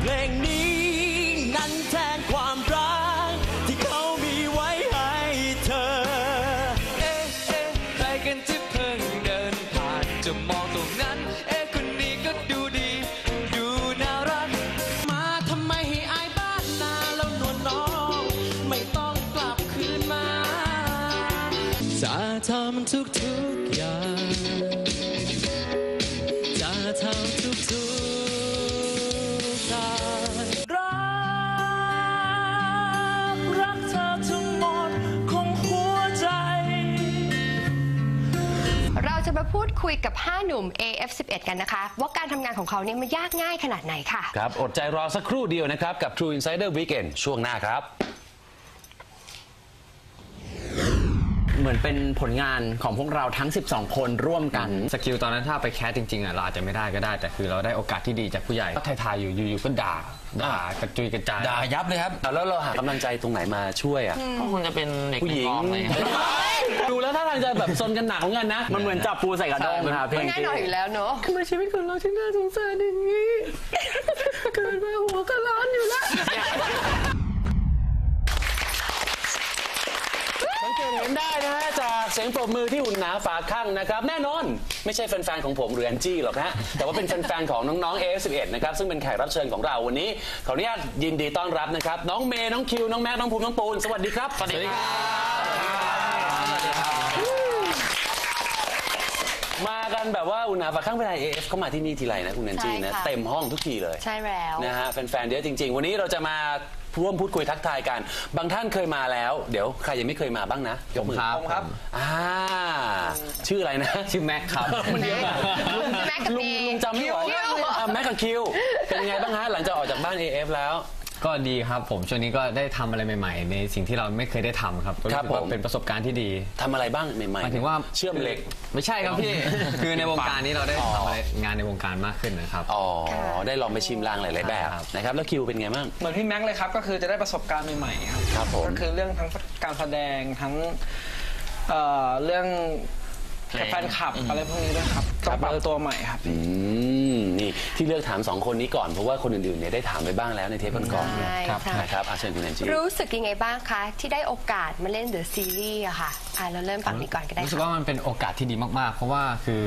เพ คุยกับ 5 หนุ่ม AF11 กันนะคะ ว่าการทำงานของเขาเนี่ยมันยากง่ายขนาดไหนค่ะ ครับ อดใจรอสักครู่เดียวนะครับ กับ True Insider Weekend ช่วงหน้าครับ เหมือนเป็นผลงานของพวกเราทั้ง 12 คนร่วมกัน สกิลตอนนั้นถ้าไปแคสจริงๆอะเราอาจจะไม่ได้ก็ได้ แต่คือเราได้โอกาสที่ดีจากผู้ใหญ่ก็ทายๆอยู่อยู่ๆก็ด่าด่ากระจุยกระจายด่ายับเลยครับแล้วเราหากำลังใจตรงไหนมาช่วยอะก็คงจะเป็นเด็กผู้หญิงในกองเลยครับดูแล้วถ้าทางจะแบบซนกันหนักของกันนะ มันเหมือนจับปูใส่กระด้งครับเพลงแน่นอนอยู่แล้วเนอะทำไมชีวิตของเราช่างน่าสงสารอย่างนี้ เกิดมาหัวก็ร้อนอยู่แล้ว สัง เกตเห็นได้นะฮะจากเสียงปรบมือที่อุ่นหนาฝาข้างนะครับ แน่นอน ไม่ใช่แฟนๆของผมหรือแอนจี้หรอกนะแต่ว่าเป็นแฟนๆของน้องๆ AF11 นะครับซึ่งเป็นแขกรับเชิญของเราวันนี้ ขออนุญาตยินดีต้อนรับนะครับ น้องเมย์น้องคิว น้องแม็กน้องภูมิน้องปูนสวัสดีครับสวัสดีครับมากันแบบว่าอุ่นหนาฝาข้างเวลา AF เข้ามาที่นี่ทีไรนะคุณแอนจี้นะใช่ค่ะ เต็มห้องทุกทีเลยใช่แล้ว นะฮะแฟนๆเยอะจริง ๆ วันนี้เราจะมา ร่วมพูดคุยทักทายกัน บางท่านเคยมาแล้ว เดี๋ยวใครยังไม่เคยมาบ้างนะยกมือผมครับ อ่า ชื่ออะไรนะ ชื่อแม็กครับมันเยอะอะแม็กกับลุเมงย์ ลุงจำไม่ไหวคิวอะแม็กกับคิว เป็นยังไงบ้างฮะหลังจากออกจากบ้าน AF แล้ว ก็ดีครับผมช่วงนี้ก็ได้ทำอะไรใหม่ ๆ ในสิ่งที่เราไม่เคยได้ทำครับก็ครับสึกว่าผม เป็นประสบการณ์ที่ดีทำอะไรบ้างใหม่ๆหมายถึงว่าเชื่อมเหล็ก ไม่ใช่ครับพี่ คือในวงการนี้เราได้อ๋อทำอะไรงานในวงการมากขึ้นนะครับ อ๋อ ได้ลองไปชิมลางหลายๆแบบครับ นะครับ แล้วคิวเป็นไงบ้าง เหมือนพี่แม็กซ์เลยครับ ก็คือจะได้ประสบการณ์ใหม่ๆครับครับผม ก็คือเรื่องทั้งการแสดงทั้งเอ่อเรื่อง เพลงแฟนคลับอะไรพวกนี้ด้วยครับต้องปรับตัวใหม่ครับ อืมนี่ที่เลือกถามสองคนนี้ก่อนเพราะว่าคนอื่นๆเนี่ยได้ถามไปบ้างแล้วในเทปก่อนๆเนี่ยใช่ครับค่ะ นะครับอาเชิญคุณแอนจี้ รู้สึกยังไงบ้างคะ ที่ได้โอกาสมาเล่นเดอะซีรีส์อะค่ะอะ เราเริ่มฝั่งนี้ก่อนก็ได้รู้สึกค่ะว่ามันเป็นโอกาสที่ดีมากๆ เพราะว่าคือ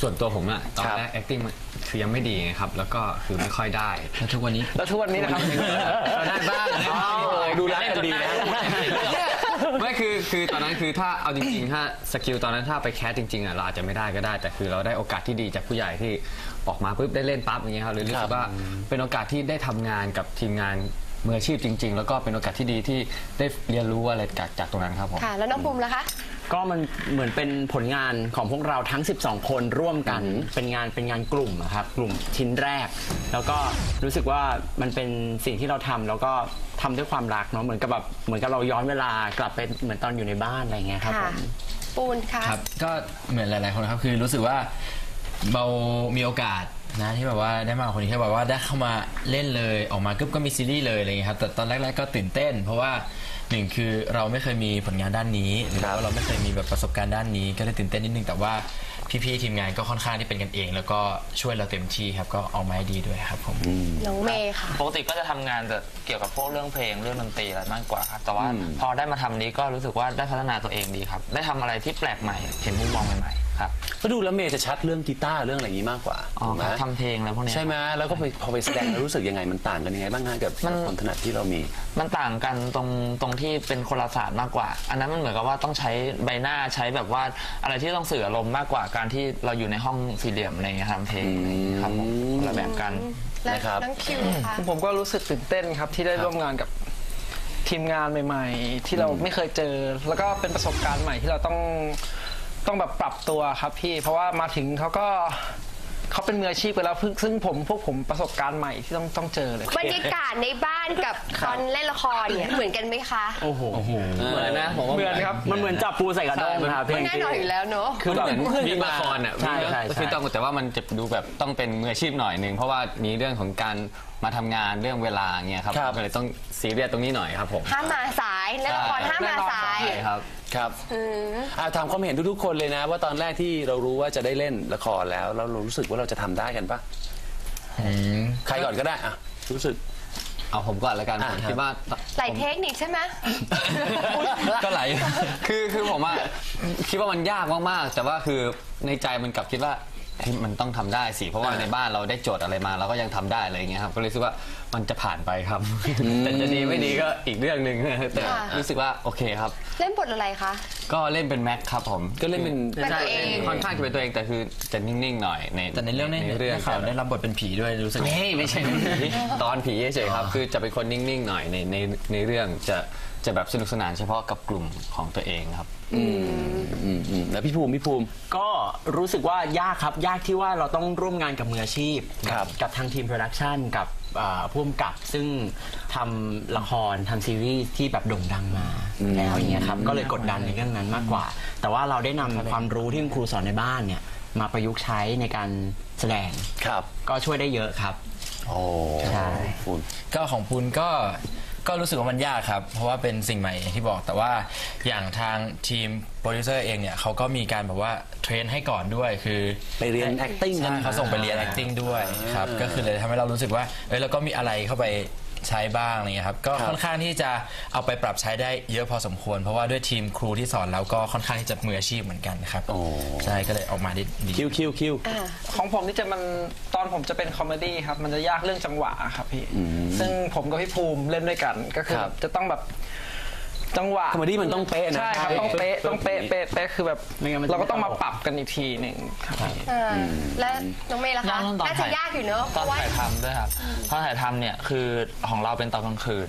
ส่วนตัวผมอะตอนครับแรก acting มันคือยังไม่ดีไงครับ แล้วก็คือไม่ค่อยได้แล้วทุกวันนี้แล้วทุกวันนี้นะครับ เราได้บ้างนะอ๋อดูรักกันดีนะ ไม่คือคือตอนนั้นคือถ้าเอาจริงๆถ้าสกิลตอนนั้นถ้าไปแคสจริงๆอะเราอาจจะไม่ได้ก็ได้ แต่คือเราได้โอกาสที่ดีจากผู้ใหญ่ที่ออกมาปุ๊บได้เล่นปั๊บอย่างเงี้ยครับเลยรู้สึกว่าเป็นโอกาสที่ได้ทำงานกับทีมงาน มืออาชีพจริง ๆ แล้วก็เป็นโอกาสที่ดีที่ได้เรียนรู้อะไรจากจากตรงนั้นครับผม ค่ะ แล้วน้องภูมิล่ะคะ ก็มันเหมือนเป็นผลงานของพวกเราทั้ง 12 คนร่วมกันเป็นงานเป็นงานกลุ่มอะครับกลุ่มชิ้นแรก แล้วก็รู้สึกว่ามันเป็นสิ่งที่เราทำแล้วก็ทำด้วยความรักเนาะเหมือนกับแบบเหมือนกับเราย้อนเวลากลับไปเหมือนตอนอยู่ในบ้านอะไรเงี้ยครับผค่ะ ม ปูนค่ะครับก็เหมือนหลาย ๆ คนครับคือรู้สึกว่าเรามีโอกาส นะที่แบบว่าได้มากับคนนี้ที่แบบว่าได้เข้ามาเล่นเลยออกมาก็ก็มีซีรีส์เลยอะไรอย่างเงี้ยครับแต่ตอนแรกๆก็ตื่นเต้น เพราะว่าหนึ่งคือเราไม่เคยมีผลงานด้านนี้หรือว่าเราไม่เคยมีแบบประสบการณ์ด้านนี้ ก็เลยตื่นเต้นนิดนึงแต่ว่าพี่ๆทีมงานก็ค่อนข้างที่เป็นกันเอง แล้วก็ช่วยเราเต็มที่ครับก็ออกมาให้ดีด้วยครับผมน้องเมย์ค่ะ ปกติก็จะทำงานแต่เกี่ยวกับพวกเรื่องเพลงเรื่องดนตรีอะไรมากกว่าครับแต่ว่าอืมพอได้มาทำนี้ก็รู้สึกว่าได้พัฒนาตัวเองดีครับ ได้ทำอะไรที่แปลกใหม่ เห็นมุมมองใหม่ๆ ครับก็ดูแล้วเมย์จะชัดเรื่องกีตาร์เรื่องอะไรอย่างนี้มากกว่าอ๋อถูกไหมครับทำเพลงอะไรพวกเนี้ย ใช่ไหมแล้วก็ไปพอไปแสดงแล้วรู้สึกยังไงมันต่างกันยังไงบ้างฮะกับมัน ความถนัดที่เรามี มันต่างกันตรงตรงที่เป็นคนละศาสตร์มากกว่า อันนั้นมันเหมือนกับว่าต้องใช้ใบหน้าใช้แบบว่าอะไรที่ต้องสื่ออารมณ์มากกว่าการที่เราอยู่ในห้องสี่เหลี่ยมอะไรอย่างเงี้ยทำเพลงอะไรอย่างเงี้ยครับผมคนละแบบกัน และนะครับ น้องคิวค่ะผมก็รู้สึกตื่นเต้นครับที่ได้ร่วมงานกับทีมงานใหม่ ๆ ที่เราไม่เคยเจอ แล้วก็เป็นประสบการณ์ใหม่ที่เราต้อง ต้องแบบปรับตัวครับพี่ เพราะว่ามาถึงเขาก็เขาเป็นมืออาชีพไปแล้วเพิ่งซึ่งผมพวกผมประสบการณ์ใหม่ที่ต้องต้องเจอเลย บรรยากาศในบ้านกับตอนเล่นละครเนี่ยเหมือนกันไหมคะ โอ้โหเหมือนนะผมว่าเหมือนครับ มันเหมือนจับปูใส่กระด้งนะครับเพลงแน่นอนอยู่แล้วเนอะคือเหมือนวิ่งละครอะใช่วิ่งใช่ก็ใช่คือต้องแต่ว่ามันจะดูแบบต้องเป็นมืออาชีพหน่อยหนึ่งเพราะว่ามีเรื่องของการมาทำงานเรื่องเวลาเงี้ยครับครับก็เลยต้องซีเรียสตรงนี้หน่อยครับผมห้ามมาสายเล่นละครห้ามมาสายใช่ครับ ครับอ่าถามความเห็นทุกๆคนเลยนะ ว่าตอนแรกที่เรารู้ว่าจะได้เล่นละครแล้วแล้วเรารู้สึกว่าเราจะทำได้กันปะใครก่อนก็ได้อะรู้สึก เอาผมก่อนแล้วกันอ่าผมครับคิดว่าหลายเทคนิคใช่ไหม ก็ไหลายคือคือผมอะคิดว่ามันยากมากๆ แต่ว่าคือในใจมันกลับคิดว่า เฮ้ยมันต้องทำได้สิ เพราะว่าอ่าในบ้านเราได้โจทย์อะไรมาเราก็ยังทำได้อะไรอย่างเงี้ยครับ ก็เลยรู้สึกว่ามันจะผ่านไปครับ แต่จะดีไม่ดีก็อีกเรื่องหนึ่งแต่ค่ะ รู้สึกว่าโอเคครับ เล่นบทอะไรคะ ก็เล่นเป็นแม็กครับผมก็เล่นเป็นเป็นตัวเอง ค่อนข้างจะเป็นตัวเองแต่คือจะนิ่งๆหน่อยในแต่ในเรื่องนี้เรื่อง ได้ข่าวได้รับบทเป็นผีด้วยรู้สึก เฮ้ยไม่ใช่ผีตอนผีเฉยๆครับ คือจะเป็นคนนิ่งๆหน่อยในในในเรื่องจะ จะแบบสนุกสนานเฉพาะกับกลุ่มของตัวเองครับ อืมอืมแล้วพี่ภูมิพี่ภูมิ ก็รู้สึกว่ายากครับ ยากที่ว่าเราต้องร่วมงานกับมืออาชีพ ครับกับทางทีมโปรดักชันกับผู้กำกับซึ่งทำละครทำซีรีส์ที่แบบโด่งดังมาแล้วอย่างเงี้ยครับก็เลยกดดันในเรื่องนั้นมากกว่า แต่ว่าเราได้นำความรู้ที่คุณครูสอนในบ้านเนี่ยมาประยุกต์ใช้ในการแสดงครับ ก็ช่วยได้เยอะครับ โอ้ใช่ ภูมิ ก็ของพูนก็ ก็รู้สึกว่ามันยากครับ เพราะว่าเป็นสิ่งใหม่อย่างที่บอกแต่ว่าอย่างทางทีมโปรดิวเซอร์เองเนี่ยเขาก็มีการแบบว่าเทรนให้ก่อนด้วยคือไปเรียน acting กัน ใช่เขาส่งไปเรียน acting ด้วยครับก็คือเลยทำให้เรารู้สึกว่าเอ้ยเราก็มีอะไรเข้าไป ใช้บ้างอะไรเงี้ยครับก็ครับค่อนข้างที่จะเอาไปปรับใช้ได้เยอะพอสมควร เพราะว่าด้วยทีมครูที่สอนเราก็ค่อนข้างที่จะมืออาชีพเหมือนกันครับโอ้ใช่ก็เลยออกมาได้ดีคิวคิวคิวของผมนี่จะมันตอนผมจะเป็นคอมเมดี้ครับมันจะยากเรื่องจังหวะครับพี่ซึ่งผมกับพี่ภูมิเล่นด้วยกันก็คือครัแบบบจะต้องแบบ จังหวะ คอมเมดี้มันต้องเป๊ะนะ ใช่ครับต้องเป๊ะต้องเป๊ะเป๊ะเป๊ะคือแบบไม่งั้นมันจะเราก็ต้องมาปรับกันอีกทีหนึ่งครับพี่อ่าและน้องเมย์ล่ะคะยากเรื่องตอนน่าจะถ่ายยากอยู่เนอะเพตอนราะว่า ถ่ายทำด้วยครับตอนถ่ายทำเนี่ยคือของเราเป็นตอนกลางคืน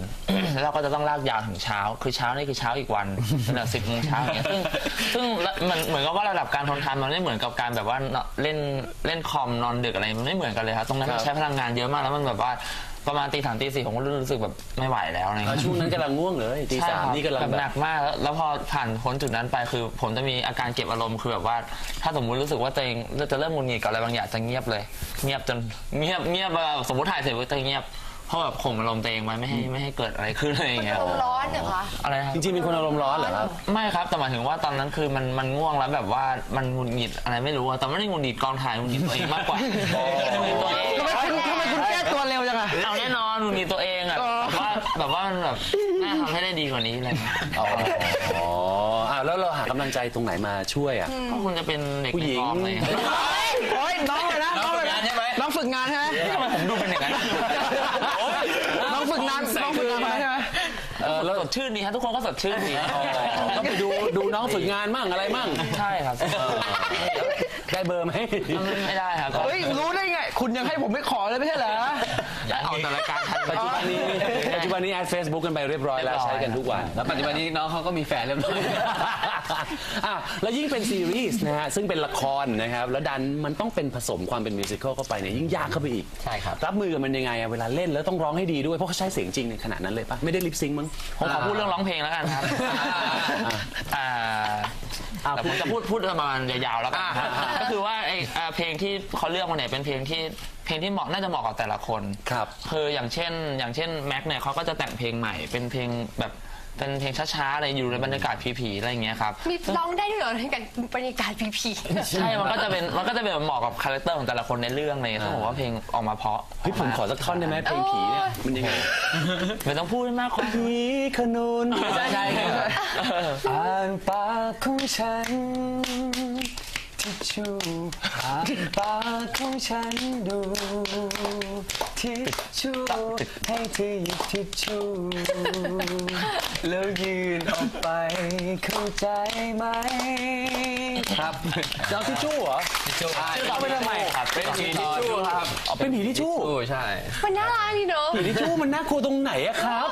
แล้วเราก็จะต้องลากยาวถึงเช้า คือเช้านี่คือเช้าอีกวันตั้งแต่สิบโมงเช้าอย่างเงี้ยซึ่งซึ่งมันเหมือนกับว่าระดับการทนทานมันไม่เหมือนกับการแบบว่าเล่นเล่นคอมนอนดึกอะไรมันไม่เหมือนกันเลยครับตรงนั้นมันใช้พลังงานเยอะมากแล้วมันแบบว่า ประมาณตีสามตีสี่ผมก็รู้สึกแบบไม่ไหวแล้วอะไรอ่าเงี้ย ช่วงนั้นกำลังง่วงเลยตีใช่สามครับนี่กำลังแบบแบหนับ กมากแล้วแล้วพอผ่านพ้นจุดนั้นไปคือ ผมจะมีอาการเก็บอารมณ์คือแบบว่า ถ้าสมมุติรู้สึกว่าตัวเองจะเริ่มหงุนหงิดกับอะไรบางอย่างจะเงียบเลย เงียบจนเงียบเงียบแบบสมมติถ่ายเสร็จก็จะเงียบเพราะแบบข่มอารมณ์ตัวเองไว้ไม่ให้ไม่ให้เกิดอะไรขึ้นอะไรอย่างเงี้ยลมร้อนเหรอคะอะไรนะครับจริงๆเป็นคนอารมณ์ร้อนเหรอครับ ไม่ครับแต่หมายถึงว่าตอนนั้นคือมันมันง่วงแล้วแบบว่ามันหงุดหงิดอะไรไม่รู้อะแต่ไม่ได้หงุดหงิดกองถ่ายหงุดหงิดตัวเองมากกว่าหงุดหงิดตัวเองทำไมคุณทำไมคุณแก้ตัวเร็วจังอะ เอา แน่นอนหงุดหงิดตัวเองอะแบบว่าแบบว่ามันแบบน่าทำให้ได้ดีกว่านี้อะไรอย่างเงี้ยอ๋ออ๋ออ่าแล้วเราหากำลังใจตรงไหนมาช่วยอะ ก็คงจะเป็นเด็กผู้หญิง ในกองอะไรอย่างเงี้ยโอ้ยน้องเลยนะน้องเลยนะใช่ไหมน้องฝึกงานใช่ไหมทำไมผมดูเป็นอย่างนั้นน้องฝึกงานน้องฝึกงานมาใช่ไหมเออแล้วสดชื่นดีฮะทุกคนก็สดชื่นดีต้องไปดูดูน้องฝึกงานมั่งอะไรมั่งใช่ครับ ได้เบอร์ไหมไม่ได้ครับ เฮ้ยรู้ได้ไง คุณยังให้ผมไม่ขอเลยไม่ใช่เหรอ เอาแต่รายการทันปัจจุบันนี้ปัจจุบันนี้แอดเฟซบุ๊กกันไปเรียบร้อยแล้วใช้กันทุกวัน แล้วปัจจุบันนี้น้องเขาก็มีแฟนเรียบร้อยอะแล้วยิ่งเป็นซีรีส์นะฮะซึ่งเป็นละครนะครับแล้วดันมันต้องเป็นผสมความเป็นมิวสิควลเข้าไปเนี่ยยิ่งยากเข้าไปอีกใช่ครับรับมือกับมันยังไงอะเวลาเล่นแล้วต้องร้องให้ดีด้วยเพราะเขาใช้เสียงจริงในขนาดนั้นเลยปะไม่ได้ลิปซิงค์มั้งผมขอพูดเรื่องร้องเพลงแล้วกันครับ อ่าอ่าแต่ผมจะพูดพูดประมาณยาวๆแล้วกันครับก็คือว่าไอ้อ่าเพลงที่เขาเลือกมาเนี่ยเป็นเพลงที่เพ ลงที่เหมาะน่าจะเหมาะกับแต่ละคนครับคืออย่างเช่น อย่างเช่นแม็กเนี่ยเขาก็จะแต่งเพลงใหม่เป็นเพลงแบบเป็นเพลงช้าๆอะไรอยู่ในบรรยากาศผีๆอะไรอย่างเงี้ยครับมีร้องได้ด้วยเหรอในการบรรยากาศผีใช่มันก็จะเป็นมันก็จะเป็นเหมาะกับคาแรคเตอร์ของแต่ละคนในเรื่องเลยซึ่งผมว่าเพลงออกมาเพราะเฮ้ยผมขอสักท่อนได้ไหมเพลงผีเนี่ยมันยังไงไม่ต้องพูดให้มากคนผีขนุนใช่ใช่ครับอ่านปากของฉัน ทิชชู่อ่านปากของฉันดู ทิชชู่ให้เธอหยิบทิชชู่แล้วยืนออกไปเข้าใจไหมครับจะเอาทิชชู่เหรอชื่อต่อไปทำไมครับเป็นผีทิชชู่ครับอ๋อเป็นผีทิชชู่โอ้ใช่ๆมันน่ารักดีเนอะผีทิชชู่มันน่ากลัวตรงไหนอะครับ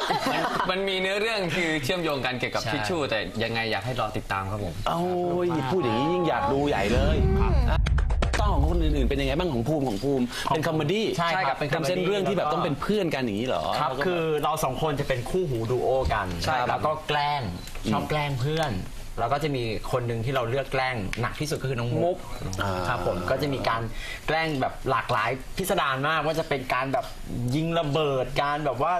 มันมีเนื้อเรื่องคือเชื่อมโยงกันเกี่ยวกับใช่ทิชชู่แต่ยังไงอยากให้รอติดตามครับผมโอ้ยพูดอย่างนี้ยิ่งอยากดูใหญ่เลยอะต้อง ของคนอื่นๆเป็นยังไงบ้างของภูมิของภูมิ เป็นคอมเมดี้ใช่ครับเป็นเป็นเส้น comedy เรื่องที่แบบแล้วก็ต้องเป็นเพื่อนกันอย่างนี้เหรอครับ แล้วก็คือเราสองคนจะเป็นคู่หูดูโอกัน ใช่ครับ แล้วก็แกล้งชอบแกล้งเพื่อน แล้วก็จะมีคนหนึ่งที่เราเลือกแกล้งหนักที่สุดก็คือน้องมุกครับผมก็จะมีการแกล้งแบบหลากหลายพิสดารมากว่าจะเป็นการแบบยิงระเบิดการแบบว่า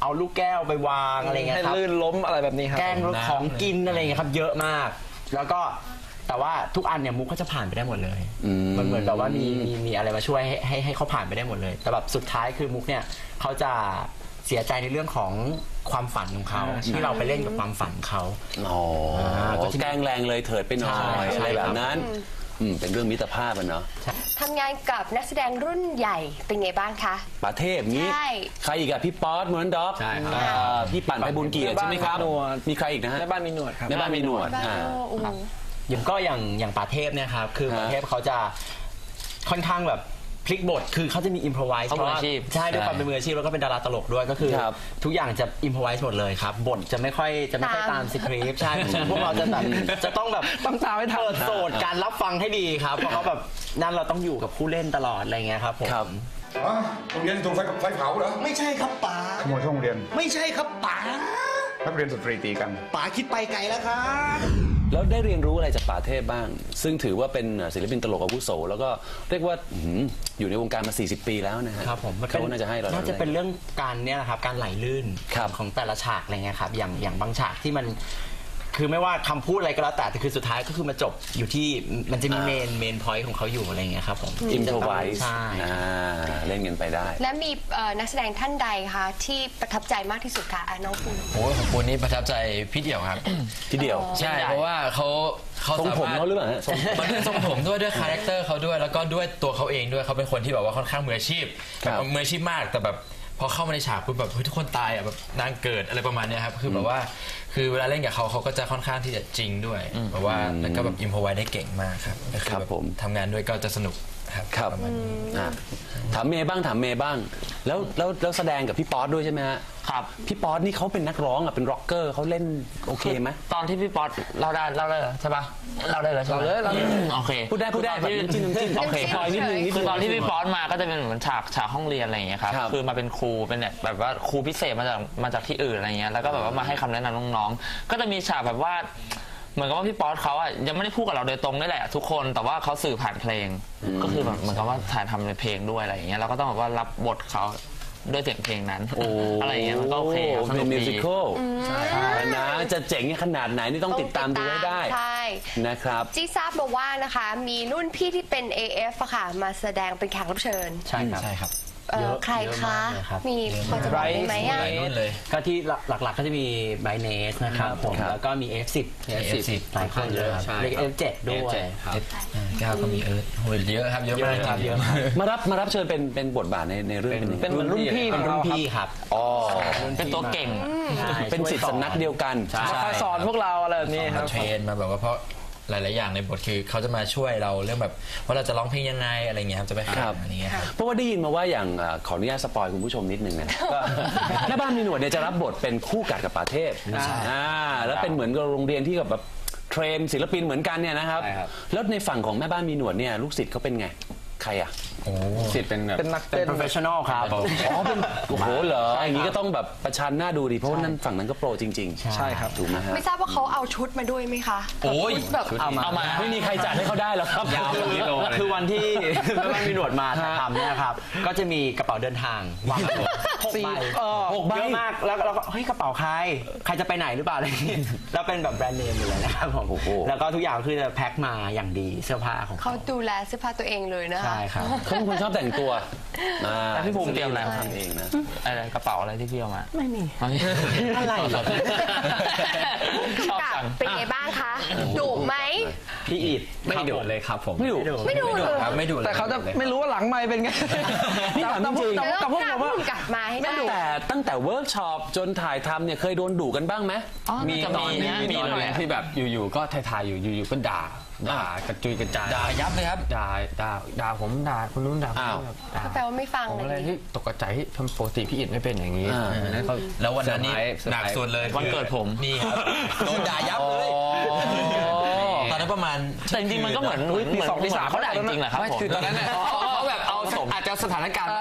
เอาลูกแก้วไปวางอะไรเงี้ให้ยครับ ลื่นล้มอะไรแบบนี้ครับ แกล้งของกินอะไรเงี้ยครับเยอะมาก แล้วก็ แต่ว่าทุกอันเนี่ยมุกก็จะผ่านไปได้หมดเลย มันเหมือนแบบว่ามีมีมีอะไรมาช่วยให้ให้ให้เขาผ่านไปได้หมดเลย แต่แบบสุดท้ายคือมุกเนี่ยเขาจะเสียใจในเรื่องของความฝันของเขาที่เราไปเล่นกับความฝันเขาอ๋อก็จะแกล้งแรงเลยเถิดไปหน่อใช่ยใช่อะไรแบครับบนั้นอืมเป็นเรื่องมิตรภาพอะเนาะทำงานกับนักแสดงรุ่นใหญ่เป็นไงบ้างคะปาเทพงี้ใช่ใครอีกอะพี่ป๊อตมอนด็อกใช่ครับอ่าพี่ปั่นไปบุญเกียรติใช่ไหมครับแม่บ้านมีหนวดมีใครอีกนะฮะแม่บ้านมีหนวดครับแม่บ้านมีหนวดบ้านอ่าโอ้โหอย่างก็อย่างอย่างป่าเทพเนี่ยครับคือฮะป่าเทพเขาจะค่อนข้างแบบพลิกบท คือเขาจะมีอิมพรไวส์เขามืออาชีพใช่ด้วยความเป็นมืออาชีพแล้วก็เป็นดาราตลกด้วยก็คือ ครับทุกอย่างจะอิมพรไวส์หมดเลยครับบทจะไม่ค่อยจะไม่ค่อยตามตามสคริปต์ใช่พวกเราจะแบบจะต้องแบบต้องตามให้ทัน เปิดโสดการรับฟังให้ดีครับเพราะเขาแบบนั่นเราต้องอยู่กับผู้เล่นตลอดอะไรเงี้ยครับผม ครับอะโรงเรียนถูกไฟไฟเผาเหรอไม่ใช่ครับป๋าขโมยช่องเรียนไม่ใช่ครับป๋านักเรียนสตรีตีกัน ป๋าคิดไปไกลแล้วครับ แล้วได้เรียนรู้อะไรจากป่าเทพบ้าง ซึ่งถือว่าเป็นศิลปินตลกอาวุโส แล้วก็เรียกว่าอื้อหืออยู่ในวงการมา 40 ปีแล้วนะฮะครับผมมันเขาน่าจะให้เราน่าจะเป็นเรื่องการเนี่ยนะครับการไหลลื่นครับของแต่ละฉากอะไรเงี้ยครับอย่างอย่างบางฉากที่มัน คือไม่ว่าคำพูดอะไรก็แล้วแต่แต่คือสุดท้ายก็คือมาจบอยู่ที่มันจะมีเมนเมนพอยต์ของเขาอยู่อะไรเงี้ยครับผมอิมพอไวส์ใช่เล่นกันไปได้ และมีเอ่อนักแสดงท่านใดคะที่ประทับใจมากที่สุดคะอะน้องคุณโอ้ยของปูนนี่ประทับใจพี่เดี่ยวครับ ทีเดียว ใช่เพราะว่าเขาเขาทรงผมสเขาหรือเปล่าฮะทรง มันเป็นทรงผมด้วยด้วยคาแรคเตอร์เขาด้วย แล้วก็ด้วยตัวเขาเองด้วยเขาเป็นคนที่แบบว่าค่อนข้างมืออาชีพครับ แบบมืออาชีพมากแต่แบบ พอเข้ามาในฉากปุ๊บแบบเฮ้ยทุกคนตายอะแบบนางเกิดอะไรประมาณเนี้ยครับคือแบบว่าคือเวลาเล่นกับเขาเขาก็จะค่อนข้างที่จะจริงด้วยแบบว่าแล้วก็แบบอิมพอไว้ได้เก่งมากครับก็คือครับแบบผม ทำงานด้วยก็จะสนุก ครับครับประมาณนี้อะถามเมย์บ้างถามเมย์บ้าง แล้วแล้วแล้วแสดงกับพี่ป๊อตด้วยใช่ไหมฮะครับ พี่ป๊อตนี่เขาเป็นนักร้องอะเป็นร็อกเกอร์เขาเล่นโอเคไหม ตอนที่พี่ป๊อตเล่าได้เล่าได้เหรอใช่ปะเล่าได้เลยใช่ไหมเล่าเลยเล่าเลยอืมโอเคพูดได้พูดได้แบบน้ำจิ้มน้ำจิ้มโอเคสปอยนิดนึงนิดคืนึอง ตอนที่พี่ป๊อตมาก็จะเป็นเหมือนฉากฉากห้องเรียนอะไรอย่างเงี้ยครับครับ คือมาเป็นครูเป็นแบบแบบว่าครูพิเศษมาจากมาจากที่อื่นอะไรเงี้ยแล้วก็แบบว่ามาให้คำแนะนำน้องๆก็จะมีฉากแบบว่า เหมือนกับว่าพี่ป๊อตเขาอะยังไม่ได้พูดกับเราโดยตรงนี่แหละทุกคนแต่ว่าเขาสื่อผ่านเพลง ก็คือแบบเหมือนกับว่าถ่ายทำในเพลงด้วยอะไรอย่างเงี้ยเราก็ต้องแบบว่ารับบทเขาด้วยเสียงเพลงนั้นอะไรอย่างเงี้ยมันก็โอเคครับสเป็นุนกมิวดีสิควลนะจะเจ๋งขนาดไหนนี่ต้องติดตามดูให้ได้ใช่ นะครับจีทราบมาว่านะคะ มีรุ่นพี่ที่เป็น AF อะค่ะ มาแสดงเป็นแขกรับเชิญ ใช่ครับ ใช่ครับ เอ่อเยอะใครเยอะคะ มากเลยครับ มีพอจะบอกได้ไหมไบรอะท์หลายรุ่นเลย ก็ที่หลักๆก็จะมีไบเนสนะครับผมครับแล้วก็มี F10 F10 หลายคนเลยครับใช่เล็กครับ F7 ด้วย ครับก้าวก็มีเอิร์ธโหเยอะครับเยอะมากเยอะครับจริงๆเยอะครับมารับมารับเชิญเป็นเป็นบทบาทในในเรื่องเป็นยังไงเป็นเหมือนรุ่นพี่เป็นรุ่นพี่ครับอ๋อเป็นตัวเก่ง ใช่เป็นสิทธิ์สำนักเดียวกัน ใช่ มาคอยสอนพวกเราอะไรแบบนี้คมารับเทรนมาแบบว่าเพราะ หลาย ๆ อย่างในบทคือเขาจะมาช่วยเราเรื่องแบบว่าเราจะร้องเพลงยังไงอะไรเงี้ยครับจะไปแข่ครังบอะไรเงี้ยครับ เพราะว่าได้ยินมาว่าอย่างอ่าขออนุญาตสปอยคุณผู้ชมนิดนึงนะ ก็แม่บ้านมีหนวดเนี่ยจะรับบทเป็นคู่กัดกับป่าเทพอ่าแล้วเป็นเหมือนกับโรงเรียนที่กับแบบเทรนศิลปินเหมือนกันเนี่ยนะครับ ใช่ครับ แล้วในฝั่งของแม่บ้านมีหนวดเนี่ยลูกศิษย์เขาเป็นไง ใครอะ สิทธิ์เป็นแบบเป็นนักเป็นเต้น professional ครับอ๋อเป็นโอ้โหเหรออย่างนี้ก็ต้องแบบประชันหน้าดูดิเพราะว่านั่นฝั่งนั้นก็โปรจริงๆใช่ครับถูกไหมฮะไม่ทราบว่าเขาเอาชุดมาด้วยไหมคะโอ้ยชุดแบบเอามาเอามาไม่มีใครจัดให้เขาได้หรอกครับยาวเลยกิโลเลยคือวันที่แม่บ้านมีหนวดมาถ่ายทำเนี่ยครับ ก็จะมีกระเป๋าเดินทางวางอยู่หกสี่ใบเออหกใบเยอะมากแล้วเราก็เฮ้ยกระเป๋าใคร ใครจะไปไหนหรือเปล่าอะไรอย่างเงี้ยแล้วเป็นแบบแบรนด์เนมอยู่เลยนะครับผมโอ้โหแล้วก็ทุกอย่างคือจะแพ็คมาอย่างดีเสื้อผ้าของเขาดูแลเสื้อผ้าตัวเองเลยนะคะ ใช่ครับเขาเป็นคนชอบแต่งตัวอ่าแต่พี่ภูมิเตรียมอะไรมา ทำเองนะ อะไรกระเป๋าอะไรที่พี่เอามาไม่มีอะไรชอบกับจังเป็นไงบ้างคะดุไหม พี่อิดไม่ดุเลยครับผม ไม่ดุ ไม่ดุเลย ครับไม่ดุเลยแต่เขาจะไม่รู้ว่าหลังไมค์เป็นไงนี่ถามจริง แต่แต่แต่พวกผมว่าพุ่งกลับมาให้ได้แต่ตั้งแต่เวิร์กช็อปจนถ่ายทำเนี่ยเคยโดนดุกันบ้างไหมมีจะตอนมีนี้นะมีมีตอนหน่อยนึงที่แบบอยู่ๆก็ถ่ายๆอยู่อยู่ๆก็ด่า ด่ากระจุยกระจายด่ายับเลยครับ ด่าด่าด่าผมด่าคนนู้นด่าคนอ้าวนี้แบบด่าแปลว่าไม่ฟังผมเลอะไรยที่ตกใจที่ทำปกติพี่อิดไม่เป็นอย่างนี้อ่า นั้นเขาแล้ววันนั้นนี่เซอร์ไพรส์หนักสุดเลยวันเกิดผม นี่ครับโดนด่ายับเลย ตอนนั้นประมาณแต่จริงๆมันก็เหมือนเหมือนปีสองปีสามเขาด่าจริงๆแหละครับไม่ผมคือตอนนั้นน่ะเขาแบบเอาอาจจะสถานการณ์ม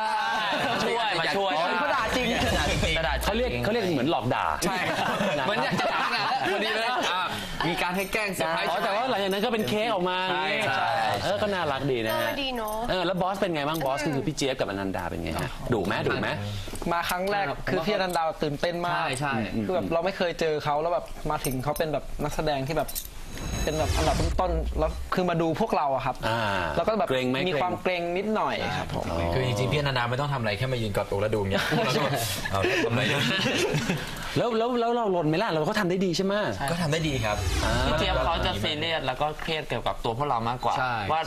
าช่วยมาช่วย เขาด่าจริง กระดาษเขาเรียกเขาเรียกเหมือนหลอกด่า ใช่เหมือนอยากจะ การให้แกล้งเซอร์ไพรส์อ๋อแต่ว่าหลังจากนั้นก็เป็นเค้กออกมาใช่ใช่ เออก็น่ารักดีนะเออฮะดีเนอะ เออแล้วบอสเป็นไงบ้างบอสก็คือพี่เจี๊ยบกับอนันดาเป็นไงฮะดุไหมดุไหม มาครั้งแรกคือพี่อนันดาวตื่นเต้นมากใช่ใช่ คือแบบเราไม่เคยเจอเขาแล้วแบบมาถึงเขาเป็นแบบนักแสดงที่แบบ เป็นแบบอันดับต้นๆแล้วคือมาดูพวกเราอะครับ อ่าแล้วก็แบบเกรงไหมมีเกรงความเกรงนิดหน่อยครับผม คือจริงๆพี่อนันดาไม่ต้องทำอะไรแค่มายืนกอดอกแล้วดูอย่างเงี้ยเราก็แบบเอาทำอะไรอยู่แล้วแล้วแล้วเราลนไหมล่ะเราก็ทำได้ดีใช่ไหม ก็ทำได้ดีครับ พี่เจี๊ยบเขาจะซีเรียสแล้วก็เครียดเกี่ยวกับตัวพวกเรามากกว่า ใช่ ว่า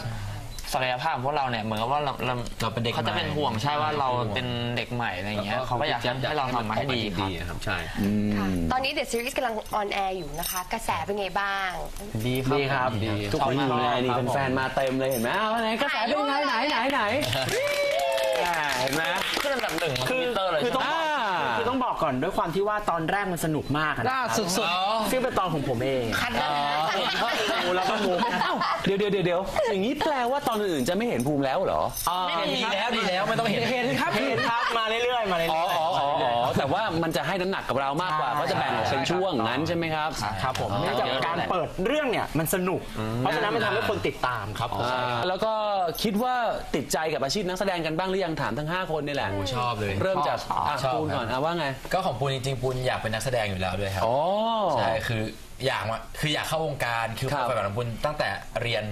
ศักยภาพของพวกเราเนี่ยเหมือนกับว่าเราเราเราเป็นเด็กเขาจะเป็นใหม่ห่วงใช่ว่าเราเป็นเด็กใหม่อะไรอย่างเงี้ยเขาก็อยากให้เราทำมาให้ดีครับ ครับใช่ค่ะตอนนี้ The Series กำลังออนแอร์อยู่นะคะ กระแสเป็นไงบ้างดีครับดีครับดีทุกคนอยู่ในนี่แฟนๆมาเต็มเลยเห็นไหมเอาไหนกระแสเป็นยังไงไหนไหนไหนอ่าเห็นไหมขึ้นอันดับหนึ่งของทวิตเตอร์เลยคือต้องอ่าคือ ต้องบอกก่อนด้วยความที่ว่าตอนแรกมันสนุกมากอะนะล่าสุดซึ่งเป็นตอนของผมเองคันแล้วนะดูแล้วก็มุกเอ้าเดี๋ยวเดี๋ยวเดี๋ยวเดี๋ยวอย่างนี้แปลว่าตอนอื่นๆจะไม่เห็นภูมิแล้วเหรอดีแล้วดีแล้วไม่ต้องเห็นเห็นครับเห็นครับมาเรื่อยๆมาเรื่อ๋ออยอ๋ออ๋ออ๋อแต่ว่ามันจะให้น้ำหนักกับเรามากกว่าเพราะจะแบ่งออกเป็นช่วงนั้นใช่ไหมครับๆครับผมเนื่องจากการเปิดเรื่องเนี่ยมันสนุก เพราะฉะนั้นมันทำให้คนติดตามครับอ่าแล้วก็คิดว่าติดใจกับอาชีพนักแสดงกันบ้างหรือยังถามทั้ง 5 คนนี่แหละ ชอบเลย เริ่มจากอะชอบ ปูนก่อนครับอะว่าไงก็ของปูนจริงๆปูนอยากเป็นนักแสดงอยู่แล้วด้วยครับอ๋อ ใช่คืออยากว่าคืออยากเข้าวงการคือครับความฝันของปูนตั้งแต่เรียน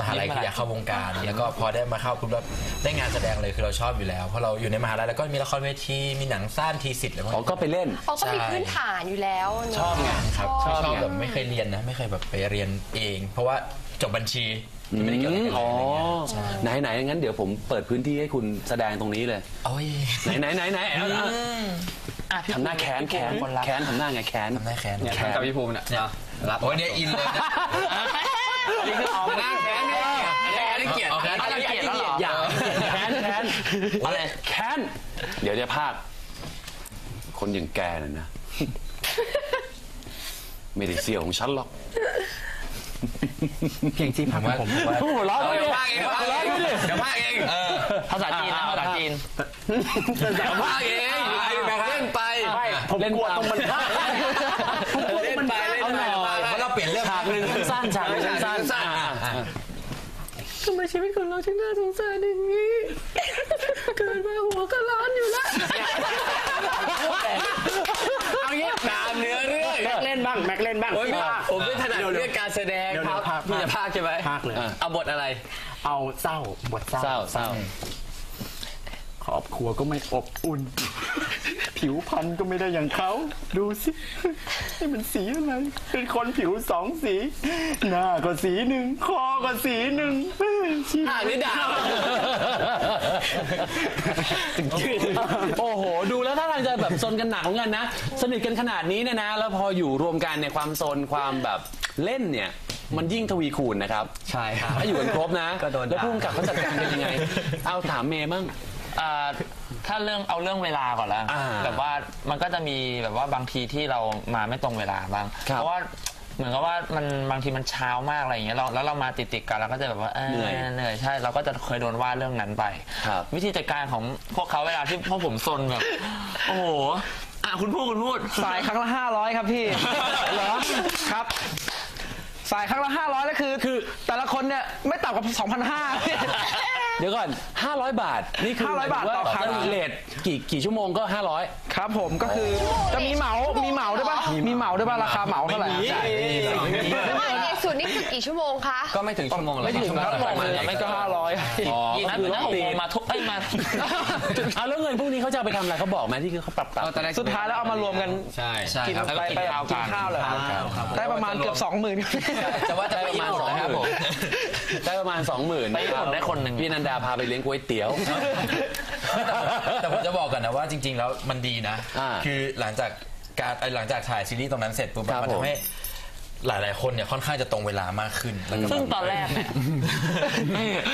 มหาลัยคืออยากเข้าวงการ แล้วก็พอได้มาเข้าปุ๊บแล้วได้งานแสดงเลยคือเราชอบอยู่แล้วเพราะเราอยู่ในมหาลัยแล้วก็มีละครเวทีมีหนังสั้นทีสิทธิ์อะไรพวกอ๋อนี้ ก็ไปเล่น เขาก็มีพื้นฐานอยู่แล้วเนอะชอบงานครับชชออบบแบบไม่เคยเรียนนะไม่เคยแบบไปเรียนเอง เพราะว่าจบบัญชีไม่ได้เกี่ยวกับอ๋ออะไรเงี้ยไหนไหนงั้นเดี๋ยวผมเปิดพื้นที่ให้คุณแสดงตรงนี้เลย โอ้ยไหนไหนไหนไหนเอาเอาอะพี่ทำหน้าแค้นแค้นคนรักแค้นทำหน้าไงแค้น ทำหน้าแค้นเนี่ยทำกับพี่ภูมิเนี่ยนะรับโอ้ยเนี่ยอินเลยนะ นี่คือเอาหน้าแค้นเนี่ยแค้นเกลียดเอาแค้นอะไรเกลียดแล้วเหรออย่างแค้นแค้นอะไรแค้นเดี๋ยวจะพากคนอย่างแกน่ะนะ ไม่ได้เสี่ยวของฉันหรอกเพียงที่พักของผมว่าหัวเราะเดี๋ไม่ยวได้พากเองเดี๋ยวพากเองเดี๋ยวพากเองเออภาษาจีนนะภาษาจีนเดี๋ยวพากเองเล่นไปผมกลัวตรงมันพลาดเล่นไปเล่นเอาไปหน่อยเพราะเราเปลี่ยนเรื่องฉากหนึ่งสั้นๆฉากหนึ่งสั้นๆอะอะ ทำ ไมชีวิตของเราถึงน่าสงสารอย่างนี้ เกิดมาหัวก็ร้อนอยู่แล้วเอางี้ตามเนื้อเรื่องแม็กเล่นบ้างแม็กเล่นบ้างโอ้ยพี่ภาคผมไม่ถนัดเรื่องการแสดงเดี๋ยวคเดี๋รัยวบภาค พี่จะพากใช่ไหมภาคเลย เอาบทอะไร เอาเศร้าบทเศร้าเศร้าเศร้าคร อบครัวก็ไม่อบอุ่น ผิวพรรณก็ไม่ได้อย่างเขา ดูสินี่มันสีอะไร เป็นคนผิวสองสี หน้าก็สีหนึ่ง คอก็สีหนึ่งชีวิตอ่านนี่ด่าโอ้โห ดูแล้วถ้าทางจะแบบซนกันหนักเหมือนกันนะ สนิทกันขนาดนี้เนี่ยนะ แล้วพออยู่รวมกันในความซนความแบบเล่นเนี่ย มันยิ่งทวีคูณนะครับ ใช่ครับ ถ้าอยู่กันครบนะ ก็โดนด่า แล้วพุ่งกับเขาจัดการกันยังไง เอาถามเมย์มั่ง อ่าถ้าเรื่องเอาเรื่องเวลาก่อนแล้วอ่าแบบว่ามันก็จะมีแบบว่าบางทีที่เรามาไม่ตรงเวลาบ้าง ครับเพราะว่าเหมือนกับว่ามันบางทีมันเช้ามากอะไรอย่างเงี้ยเราแล้วเรามาติดติดๆกันเราก็จะแบบว่าเหนื่อยเหนื่อยใช่เราก็จะเคยโดนว่าเรื่องนั้นไป ครับ วิธีจัดการของพวกเขาเวลาที่พวกผมซนแบบ โอ้โหอะคุณพูดคุณพูด สายครั้งละห้าร้อยครับพี่ เหรอครับ สายครั้งละห้าร้อยแล้วคือ คือแต่ละคนเนี่ยไม่ต่ำกว่าสองพันห้า เดี๋ยวก่อน 500 บาท นี่คือ500บาทต่อครั้ง เลทกี่กี่ชั่วโมงก็ 500 ครับผมก็คือจะมีเหมามีเหมาด้วยป่ะมีเหมาด้วยป่ะราคาเหมาเท่าไหร่ไม่ในสุดนี่คือกี่ชั่วโมงคะ ก็ไม่ถึงชั่วโมงหรอกไม่ถึงครับประมาณไม่ก็ห้าร้อย อ๋อยี่ก็สิบคือนะต้องหกตีโมงมาทุกเอ้ยมา เอาแล้วเงินพวกนี้เขาจะเอาไปทำอะไรเขาบอกไหมที่เขาปรับปรับ เอาตอนแรกสุดท้ายแล้วเอามารวมกัน ใช่ใช่กินครับไปไปกินข้าวเลยครับได้ประมาณเกือบสองหมื่น จะว่าจะไปญี่ปุ่นนะครับผม ได้ประมาณ 20,000ไปญี่ปุ่นได้คนหนึ่ง พี่นันดาพาไปเลี้ยงก๋วยเตี๋ยว แต่ผมจะบอกกันนะว่าจริง ๆ แล้วมันดีนะ อ่าคือหลังจากการเอ่อหลังจากถ่ายซีรีส์ตรงนั้นเสร็จปุ๊บครับมันผม ทำให้หลาย ๆ คนเนี่ยค่อนข้างจะตรงเวลามากขึ้นแล้วก็ซึ่งตอนแรกเนี่ย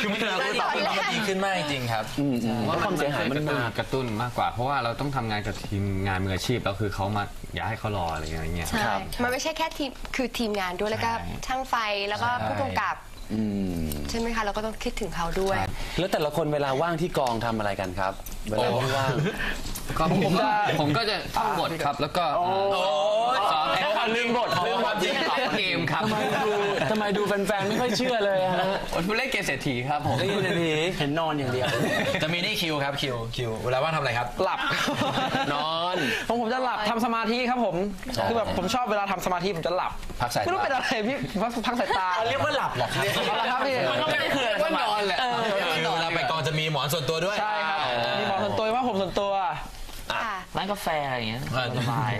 คือมันคือตอนนี้มันดีขึ้นมากจริงๆครับอืมอืมเพราะความเสียหายมันกระตุ้นมากกระตุ้นมากกว่า เพราะว่าเราต้องทำงานกับทีมงานมืออาชีพแล้วคือเขามาอย่าให้เขารออะไรอย่างเงี้ย ใช่ มันไม่ใช่แค่ทีม คือทีมงานด้วยแล้วก็ใช่ช่างไฟแล้วก็ผู้กำกับ อืมใช่ไหมคะเราก็ต้องคิดถึงเขาด้วย แล้วแต่ละคนเวลาว่างที่กองทำอะไรกันครับ เวลาว่างก็ผมก็ผมก็จะท่องบทครับ แล้วก็ซ้อมแอคลืมบทลืมบทต่อเกมครับทำไมดูทำไมมดูแฟนๆไม่ค่อยเชื่อเลยฮะผมเล่นเกมเศรษฐีครับผมได้ยินทีเห็นนอนอย่างเดียว จะมีนี่คิวครับคิวคิวเวลาว่างทำอะไรครับ หลับ นอนผมผมจะหลับทำสมาธิครับผม คือแบบผมชอบเวลาทำสมาธิผมจะหลับ พักสายตา ไม่รู้เป็นอะไรพี่พักพักสายตา เรียกว่าหลับเหรอครับเอาละครับพี่ก็นอนแหละคือเวลาไปกองจะมีหมอนส่วนตัวด้วย ใช่ครับ มีหมอส่วนตัวว่าผมส่วนตัวค่ะร้านกาแฟอะไรอย่างเงี้ยเออสบาย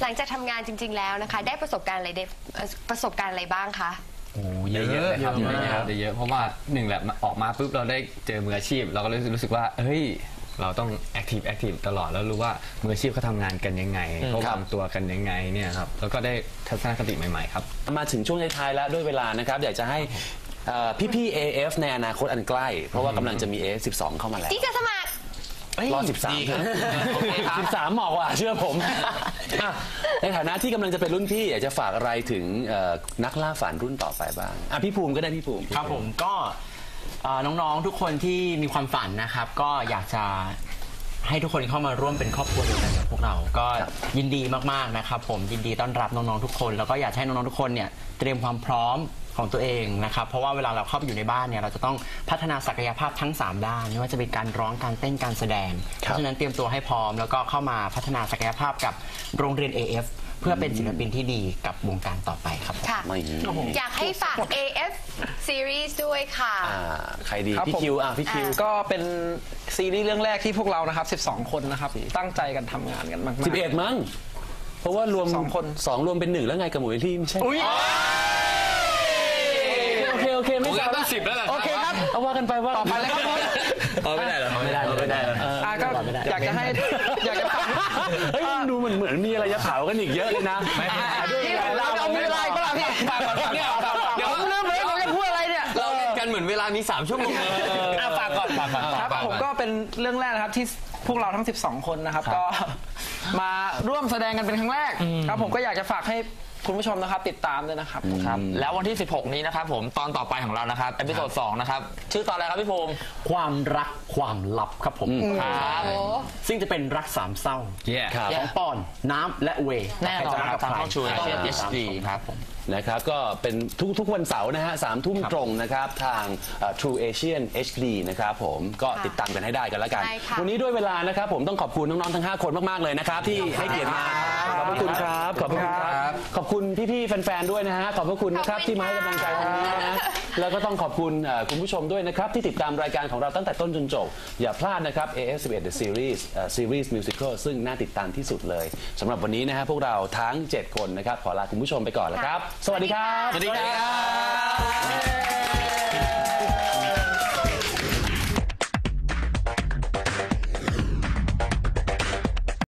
หลังจากทำงานจริง ๆ แล้วนะคะ ได้ประสบการณ์อะไรได้เอ่อประสบการณ์อะไรบ้างคะ โอ้เยอะเลยครับเยอะเลยครับเยอะเพราะว่าหนึ่งแหละออกมาปุ๊บเราได้เจอมืออาชีพ เราก็รู้สึกรู้สึกว่าเฮ้ยเราต้องแอคทีฟแอคทีฟตลอดแล้วรู้ว่ามืออาชีพเขาทำงานกันยังไงเขาวางตัวกันยังไงเนี่ยครับแล้วก็ได้ทัศนคติใหม่ๆครับ มาถึงช่วงท้ายๆแล้วด้วยเวลานะครับอยากจะให้เอ่อพี่ๆ AF ในอนาคตอันใกล้ เพราะว่ากำลังจะมี AF 12 เข้ามาแล้วที่จะสมัคร รอ 13เถอะ13เหมาะกว่าเชื่อผมอะในฐานะที่กำลังจะเป็นรุ่นพี่อยากจะฝากอะไรถึงเอ่อนักล่าฝันรุ่นต่อไปบ้างอะพี่ภูมิก็ได้พี่ภูมิ ครับผมก็เอ่อน้องๆทุกคนที่มีความฝันนะครับ ก็อยากจะให้ทุกคนเข้ามาร่วมเป็นครอบครัวเดียวกันกับพวกเรา ก็ยินดีมากๆนะครับ ผมยินดีต้อนรับน้องๆทุกคน แล้วก็อยากให้น้องๆทุกคนเนี่ยเตรียมความพร้อม ของตัวเองนะครับ เพราะว่าเวลาเราเข้าไปอยู่ในบ้านเนี่ยเราจะต้องพัฒนาศักยภาพทั้ง 3 ด้านไม่ว่าจะเป็นการร้องการเต้นการแสดง เพราะฉะนั้นเตรียมตัวให้พร้อม แล้วก็เข้ามาพัฒนาศักยภาพกับโรงเรียน AF เพื่อเป็นศิลปินที่ดีกับวงการต่อไปครับผม ค่ะ ไม่อยากให้ฝาก AF Series ด้วยค่ะ อ่าใครดี ครับพี่ผมคิวอะพี่คิว ก็เป็นซีรีส์เรื่องแรกที่พวกเรานะครับ 12 คนนะครับ ตั้งใจกันทำงานกันมากๆ 11 มั้ง เพราะว่ารวมสองคน สองรวมเป็นหนึ่งแล้วไงกับหมวยลี่ไม่ใช่ อุ้ยโอ เคโอเคไม่ผมใช่ก็ต้อง10แล้วแหละโอเคครับ เอาว่ากันไปว่าต่อไปเลยครับเอาไม่ได้เหรอไม่ได้ไม่ได้อะก็อยากจะให้อยากจะฝากเฮ้ยมันดูเหมือนเหมือนมีอะไรจะเผากันอีกเยอะเลยนะไม่ไม่พี่เราเอามีเวลาอีกเปล่าพี่ฝากก่อนฝากก่อนเดี๋ยวผมเริ่มเลยผมจะพูดอะไรเนี่ย เราเล่นกันเหมือนเวลามี3ชั่วโมงอะฝากก่อนฝากก่อนครับฝากผมก่อนก็เป็นเรื่องแรกนะครับที่พวกเราทั้ง 12 คนนะครับ ก็ มาร่วมแสดงกันเป็นครั้งแรกครับผมก็อยากจะฝากให้ คุณผู้ชมนะครับติดตามด้วยนะครับครับ แล้ววันที่ 16 นี้นะครับผมตอนต่อไปของเรานะครับเอพิโซด2นะครับชื่อตอนอะไรครับพี่ภูมิ ความรักความลับครับผมครับซึ่งจะเป็นรักสามเศร้า Yeah ครับ ของปอน น้ำและเวย์แน่นอนครับใจะทางรัเข้าชูใครเชียต้องเอชดีครับผม นะครับก็เป็นทุกทุกวันเสาร์นะฮะสามทุ่มตรงนะครับทางเอ่อ True Asian HD นะครับผมก็ติดตามกันให้ได้กันแล้วกัน ใช่ค่ะ วันนี้ด้วยเวลานะครับผมต้องขอบคุณน้องๆทั้ง 5 คนมากๆเลยนะครับที่ให้เกียรติมาขอบพระคุณครับขอบพระคุณครับ ขอบคุณพี่ๆแฟนๆด้วยนะฮะขอบพระคุณนะครับที่มาให้กำลังใจวันนี้นะ แล้วก็ต้องขอบคุณเอ่อคุณผู้ชมด้วยนะครับ ที่ติดตามรายการของเราตั้งแต่ต้นจนจบ อย่าพลาดนะครับ AF11 The Series เอ่อ Series Musical ซึ่งน่าติดตามที่สุดเลยสำหรับวันนี้นะฮะพวกเราทั้ง 7 คนนะครับ ขอลาคุณผู้ชมไปก่อนแล้วครับ สวัสดีครับ สวัสดีครับ